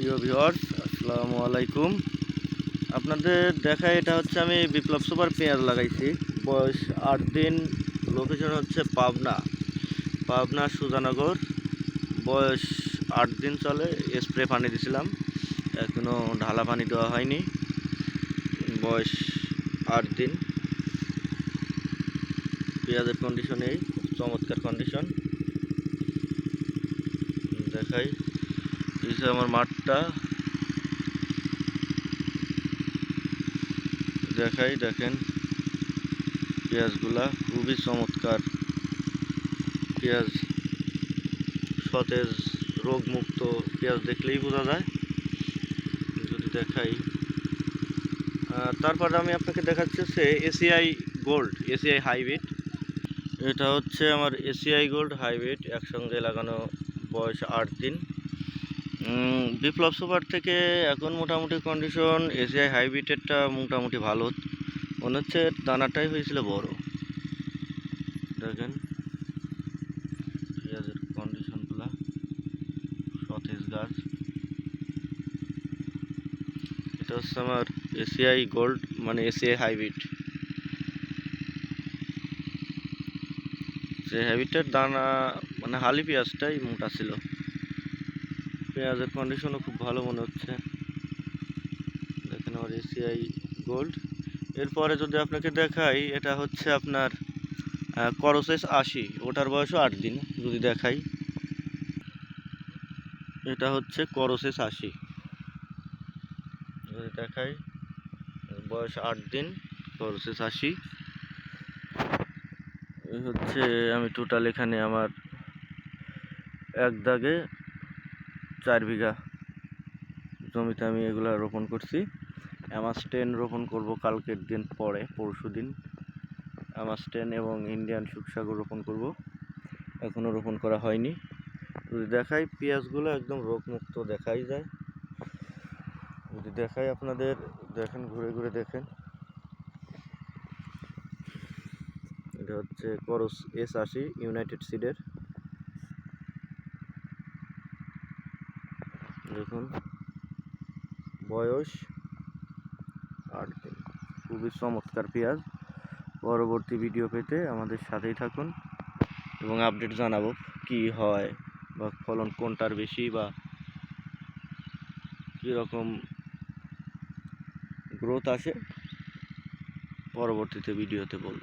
প্রিয় ভিউয়ার্স আসসালামু আলাইকুম। আপনাদের দেখা এটা হচ্ছে আমি বিপ্লব সুপার পেঁয়াজ লাগাইছি। বয়স আট দিন লোকেশন হচ্ছে পাবনা। পাবনা সুজানগর। বয়স আট দিন চলে স্প্রে পানি দিছিলাম। এখনও ঢালা পানি দেওয়া হয়নি। বয়স আট দিন। পেঁয়াজের কন্ডিশন এই, চমৎকার কন্ডিশন দেখাই। এই আমার মাঠটা। দেখাই, দেখেন। পেঁয়াজগুলা খুবই চমৎকার। পেঁয়াজ সতেজ, রোগমুক্ত পেঁয়াজ দেখলেই বোঝা যায়। যদি দেখাই। তারপর আমি আপনাকে দেখাচ্ছি হচ্ছে এসিআই গোল্ড, এসিআই হাইব্রিড। এটা হচ্ছে আমার এসিআই গোল্ড হাইব্রিড, একসঙ্গে লাগানো বয়স আট দিন। বিপ্লব সুপার থেকে এখন মোটামুটি কন্ডিশন এসিআই হাইব্রিডেরটা মোটামুটি ভালো। মনে হচ্ছে দানাটাই হয়েছিল বড়। দেখেন, পেঁয়াজের কন্ডিশনগুলা সতেজ গাছ। এটা হচ্ছে আমার এসিআই গোল্ড মানে এসিআই হাইব্রিড সেই হাইব্রিডটার দানা মানে হালি পেঁয়াজটাই মোটা ছিল। পেঁয়াজের কন্ডিশনও খুব ভালো মনে হচ্ছে। দেখেন আমার এসিআই গোল্ড এরপরে যদি আপনাকে দেখাই, এটা হচ্ছে আপনার করসেস আশি। ওটার বয়সও আট দিন, যদি দেখাই। এটা হচ্ছে করসেস আশি। যদি দেখাই, বয়স আট দিন করসেস আশি। হচ্ছে আমি টোটাল এখানে আমার এক দাগে চার বিঘা জমিতে আমি এগুলা রোপণ করছি। অ্যামাস্টেন রোপণ করব কালকের দিন পরে, পরশু দিন। অ্যামাস্টেন এবং ইন্ডিয়ান সুখসাগর রোপণ করব। এখনও রোপণ করা হয়নি। যদি দেখাই, পেঁয়াজগুলো একদম রোগমুক্ত দেখাই যায়। যদি দেখাই আপনাদের, দেখেন, ঘুরে ঘুরে দেখেন। এটা হচ্ছে করস এস আশি, ইউনাইটেড সিডের। দেখুন, বয়স আট দিন। খুবই চমৎকার পেঁয়াজ। পরবর্তী ভিডিও পেতে আমাদের সাথেই থাকুন এবং আপডেট জানাব কি হয় বা ফলন কোনটার বেশি বা কীরকম গ্রোথ আসে। পরবর্তীতে ভিডিওতে বলব।